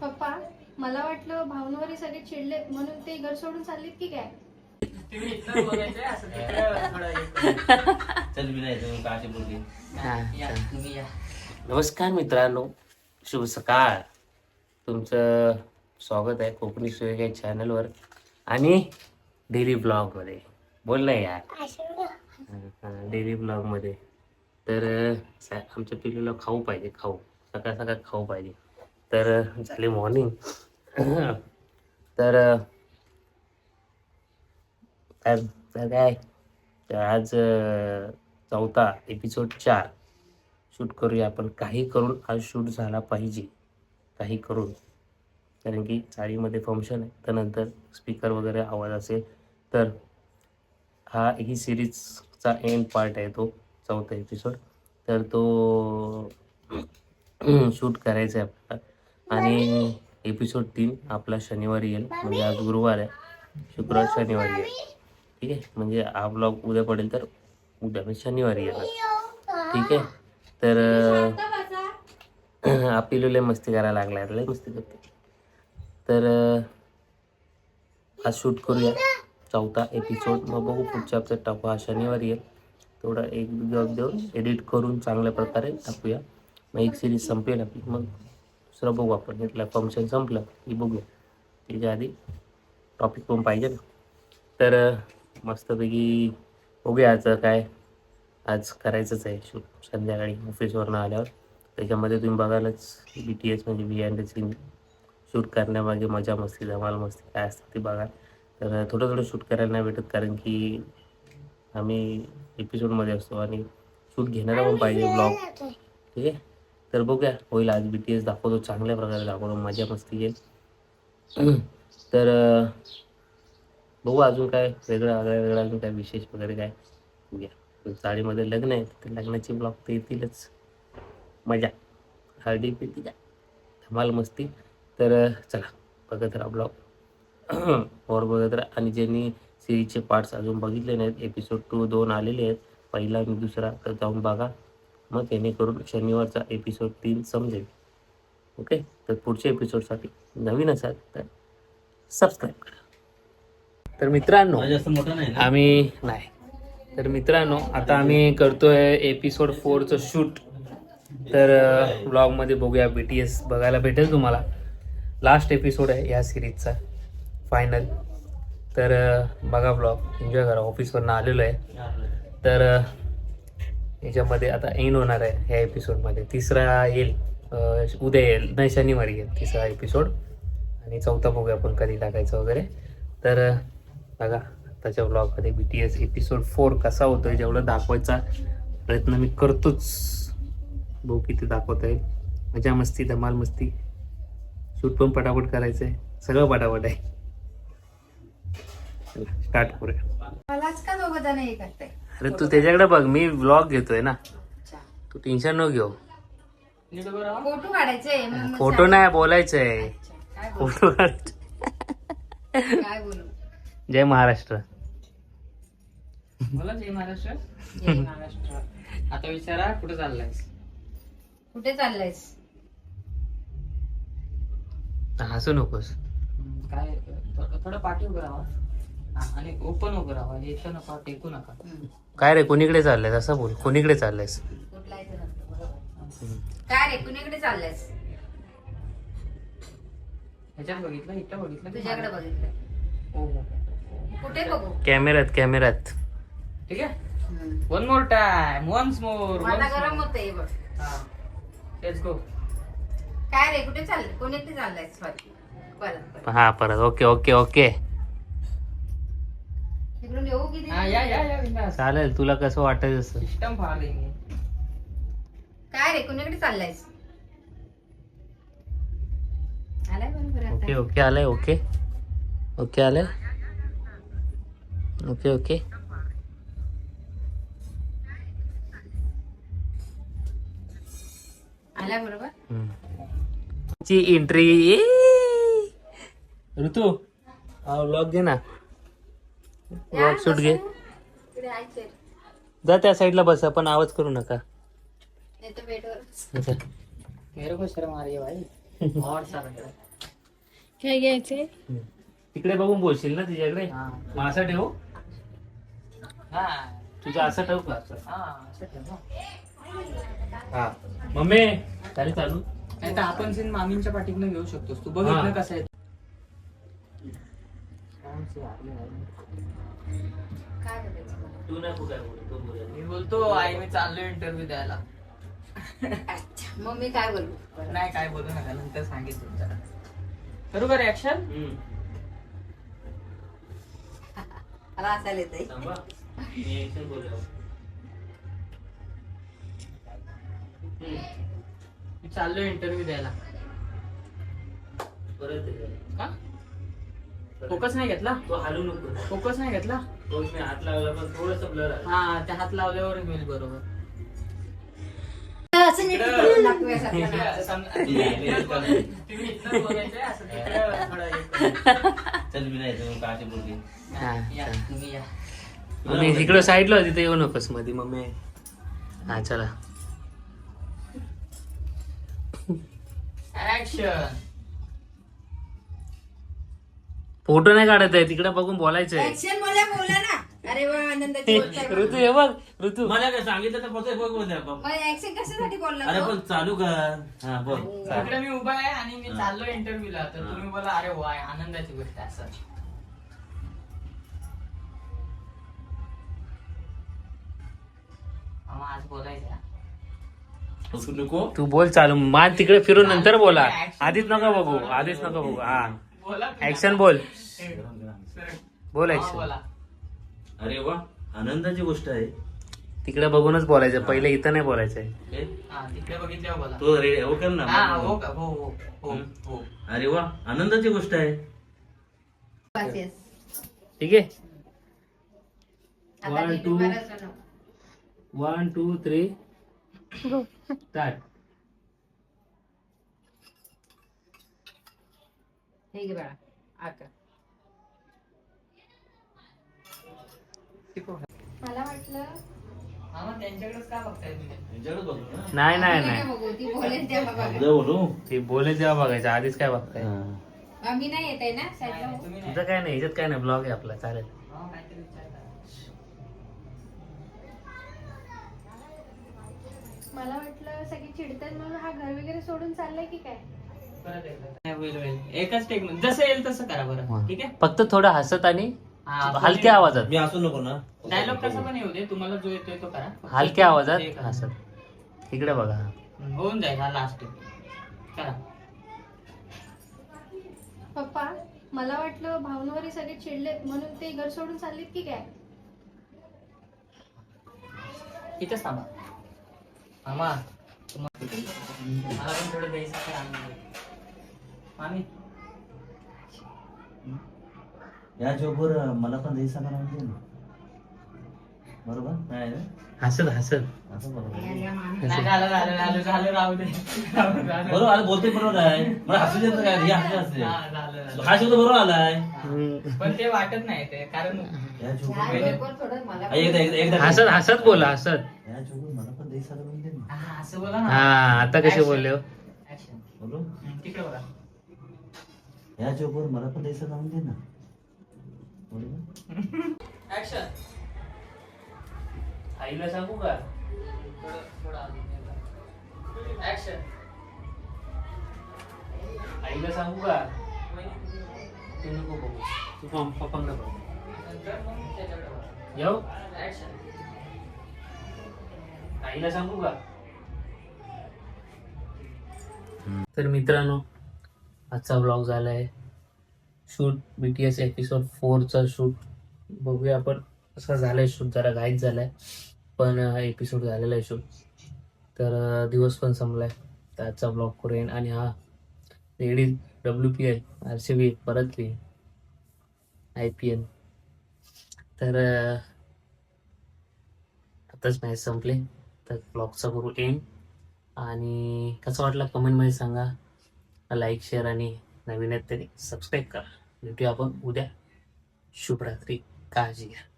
पप्पा मला वाटलं भावनावरी सगळे चिडले म्हणून ते घर सोडून चाललेत की काय? तुम्ही इथनं बोलायचंय असं तिकडं थोडं करू. चल विनाय तुम्ही का अशी बोलली या, तुम्ही या. नमस्कार मित्रांनो शुभ सकाळ. तुमचं स्वागत आहे कोकणी सुयोग या चॅनलवर आणि डेली ब्लॉगमध्ये. बोल ना यार. डेली ब्लॉगमध्ये. तर आमच्या पिल्लूला खाऊ पाहिजे खाऊ. सकाळ सकाळ खाऊ पाहिजे. तर झाले झाली मॉर्निंग तर तर काय? तर आज चौथा एपिसोड चार. शूट करूया आपण. काही करून आज शूट झाला पाहिजे. काही करून. कारण की चाळीमध्ये फंक्शन आहे. त्यानंतर स्पीकर वगैरे आवाज असेल तर हा ही सिरीजचा एंड पार्ट आहे तो चौथा एपिसोड तर तो शूट करायचा आहे आपल्याला. आणि एपिसोड तीन आपला शनिवारी येईल. म्हणजे आज गुरुवार आहे. शुक्रवार शनिवारी येईल ठीक आहे? म्हणजे हा ब्लॉग उद्या पडेल तर उद्या म्हणजे शनिवारी येणार. ठीक आहे? तर आपली लय मस्ती करायला लागला लय मस्ती करते तर आज शूट करूया. चौथा एपिसोड मग बघू पुढच्या आपचा टाकू. हा शनिवारी येईल थोडा एक जॉब देऊन एडिट करून चांगल्या प्रकारे टाकूया. मग एक सिरीज संपेल आपली. मग दुसरं बघू आपण. इथलं फंक्शन संपलं की बघूया त्याच्या आधी टॉपिक पण पाहिजे ना. तर मस्तपैकी बघूया आज काय आज करायचंच आहे. शूट संध्याकाळी ऑफिसवरनं आल्यावर. त्याच्यामध्ये तुम्ही बघायलाच बी टी एस म्हणजे बी अँड सीन शूट करण्यामागे मजा मस्ती धमाल मस्ती काय असतं ते बघा. तर थोडं थोडं शूट करायला नाही भेटत कारण की आम्ही एपिसोडमध्ये असतो आणि शूट घेणारा पण पाहिजे ब्लॉग ठीक आहे? तर बघूया. होईल आज बी टी एस दाखवतो. चांगल्या प्रकारे दाखवतो. मजा मस्ती येईल तर बघू अजून काय वेगळं वेगळा वेगळं अजून काय विशेष वगैरे काय बघूया. चाळीमध्ये लग्न आहे. तर लग्नाचे ब्लॉग तर येतीलच. मजा. हळदी पिती काय धमाल मस्ती. तर चला. बघत राहा ब्लॉग और बघत राहा. आणि ज्यांनी सिरीजचे पार्ट्स अजून बघितले नाहीत एपिसोड टू दोन आलेले आहेत पहिला आणि दुसरा तर जाऊन बघा. मग जेणेकरून शनिवारचा एपिसोड तीन समजेल. ओके तर पुढच्या एपिसोडसाठी नवीन असाल तर सबस्क्राईब करा. तर मित्रांनो जास्त मोठं नाही आम्ही नाही. तर मित्रांनो आता आम्ही करतोय एपिसोड फोरचं शूट तर ब्लॉगमध्ये बघूया बी टी एस बघायला भेटेल तुम्हाला. लास्ट एपिसोड आहे या सिरीजचा फायनल तर बघा ब्लॉग एन्जॉय करा. ऑफिसवरनं आलेलो आहे. तर याच्यामध्ये आता एंड होणार आहे ह्या एपिसोडमध्ये. तिसरा येईल उद्या येईल नाही शनिवारी येईल तिसरा एपिसोड. आणि चौथा बघूया आपण कधी टाकायचं वगैरे. तर बघा आत्ताच्या ब्लॉगमध्ये B T S episode four कसा होतोय जेवढं दाखवायचा प्रयत्न मी करतोच. बघू किती दाखवता येईल मजा मस्ती धमाल मस्ती. शूट पण पटापट करायचं आहे सगळं पटापट आहे. स्टार्ट करूया. मलाच का दोघं जण हे करताय? अरे तू त्याच्याकडे बघ मी ब्लॉग घेतोय ना. तू टेन्शन न घेऊ. फोटो काढायचे फोटो नाही बोलायचं आहे काय बोलू? फोटो काढ काय बोलू? जय महाराष्ट्र. बोला जय महाराष्ट्र. जय महाराष्ट्र. आता विचारा कुठे चाललायस? कुठे चाललायस? हसू नकोस. काय थोडं थोडं पाठी उभं राहा. आणि ओपन उभं राहा येतं नका टेकू नका. काय रे कोणीकडे चाललंयस? असं बोल कोणीकडे चाललंयस? कुठला इथे नसतं, बरोबर. काय रे कुणीकडे चाललायस? ह्याच्यात बघितलं इथं बघितलं की तुझ्याकडे मागे? बघितलं. हो हो कुठे बघू? कॅमेऱ्यात कॅमेऱ्यात. ठीक आहे? One more time once more मला गरम होते बघ. लेट्स गो काय रे कुठे चाललंय कोणीकडे चाललायस? सॉरी परत परत. हा परत. ओके ओके ओके तिकडून येऊ किती हा या या या बिंदास चालेल तुला कसं वाटायचं असं? सिस्टम मी. काय रे कुणीकडे चाललायस? आलाय बरोबर ओके आता. ओके आलंय ओके. ओके आलंय? Okay okay. आलाय बरोबर? ची एंट्री ऋतू व्लॉग घे ना. व्लॉग शूट घे. जा त्या साईडला बसा पण आवाज करू नका. तर अच्छा. मेरे को शर्म आ रही है भाई. और सारा काय घ्यायचे तिकडे बघून बोलशील ना तिच्याकडे? हा. मग असं ठेवू. हा. तुझं असं ठेवू का? असं हा असं ठेव ना. हा. मम्मी चालेल चालू. नाही तर आपण सीन मामींच्या पाठीतनं घेऊ शकतोस. तू हा. बघितलं कसं आहे. तू नको काय बोलू, तू बोल. मी बोलतो आई मी चाललोय इंटरव्ह्यू द्यायला मग मी काय बोलू नाही काय बोलू नका नंतर सांगितलं जरा करू का रिॲक्शन हम्म. मला असायला येते थांबा. मी action बोललो. हम्म. मी चाललोय इंटरव्ह्यू द्यायला परत. का फोकस नाही घेतला तो हलू नको फोकस नाही घेतला मी हात लावला पण थोडस ब्लर हा त्या हात लावल्यावर होईल बरोबर असं नीट करून दाखवूयासारखं नाही. सम- तुम्ही इथनं बोलायचंय, असं तिकडं थोडं हे करून. चल मी नाही काय बोलली हा, या, तुम्ही या. मम्मी इकडं साईडला तिथे येऊ नकोस मध्ये मम्मी हा चला Action. फोटो नाही काढत आहे तिकडे बघून बोलायचंय. Action बोला बोला ना. अरे वा आनंदाची गोष्ट आहे. ऋतू हे बघ ऋतू. मला काय सांगितलं तर फक्त बघ बोल मग ऍक्शन कशासाठी बोलला अरे तो? पण चालू कर. हा बोल. इकडे मी उभा आहे आणि मी चाललोय इंटरव्ह्यूला तर तुम्ही बोला अरे वाय आनंदाची गोष्ट आहे असं. मामा, आज बोलायचं आहे. नको. तू बोल चालू. मान तिकडे फिरून नंतर बोला. आधीच नका बघू आधीच नका बघू. हा. ऍक्शन बोल. बोल ऍक्शन अरे वा आनंदाची गोष्ट आहे. तिकडे बघूनच बोलायचं पहिले इथं नाही बोलायचंय तिकडे बघितल्यावर बोला. तो रे हो कर हो ना. का? हो हो हो हो. अरे वा आनंदाची गोष्ट आहे. ठीक आहे? आता One, नीट two. उभा राहायचं ना. वन टू थ्री स्टार्ट हे घे बाळा आका मला वाटलं मामा त्यांच्याकडेच का बघताय तुम्ही? यांच्याकडे बघू ना. नाही नाही मी नाही. काय बघू. ती बोलेल तेव्हा बघा. ते बघायचं आधीच काय बघताय. हा. आम्ही नाही येत आहे ना साईडला तुझं काय नाही याच्यात काय नाही ब्लॉग आहे आपला चालेल. मला वाटलं सगळे चिडतात म्हणून हा घर वगैरे सोडून चाललाय की काय? एकच टेक जसं येईल तसं करा बरं. ठीक आहे? फक्त थोडं हसत आणि हलक्या आवाजात. मी असू नको ना. डायलॉग कसा पण येऊ दे. तुम्हाला जो येतोय तो करा. हलक्या आवाजात. हसत. इकडे बघा. होऊन जाईल हा लास्ट करा. पप्पा मला वाटलं भावनावरी सगळे चिडलेत म्हणून ते घर सोडून चाललेत की काय? इथेच थांबा. मामा मला पण थोडं दही या जॉबवर मला पण दही आणते ना. बरोबर? नाही ना? हसत हसत. असं बरोबर. या, या, मामी. नाही, झालं झालं झालं झालं राहू दे. राहू दे, झालं. बरोबर आता बोलते बरोबर आहे. मला हसू देत काय हे हसू असते. हा, झालं, झालं. हा शब्द बरोबर आलाय हम्म. पण ते वाटत नाही ते कारण या जॉबवर एकदा एकदा एकदा हसत हसत बोला हसत. या जॉबवर मला पण दही ना. हा, असं बोला ना. हा आता कसे बोलले हो? Action. बोलू. हम्म, तिकडे बघा या जॉबवर मला पण दही साखर आणते ना. ऍक्शन आईला सांगू का? ऍक्शन आईला सांगू का? तू नको बघू. तू पप्पा- पप्पांना बघ. येऊ? आईला सांगू का? तर मित्रांनो आजचा ब्लॉग झालाय. Shoot B T S episode फोरचा शूट बघूया आपण असं झालं आहे शूट जरा घाईत आहे पण एपिसोड झालेला आहे शूट तर दिवस पण संपलाय. तर आजचा ब्लॉग करेन आणि हा ladies W P L R C B परतली आय पी एल तर आताच मॅच संपले. तर ब्लॉगचा करू एंड आणि कसं वाटलं कमेंटमध्ये सांगा. लाईक शेअर आणि नवीन आहेत तरी सबस्क्राईब करा. भेटूया आपण उद्या. शुभरात्री. काळजी घ्या.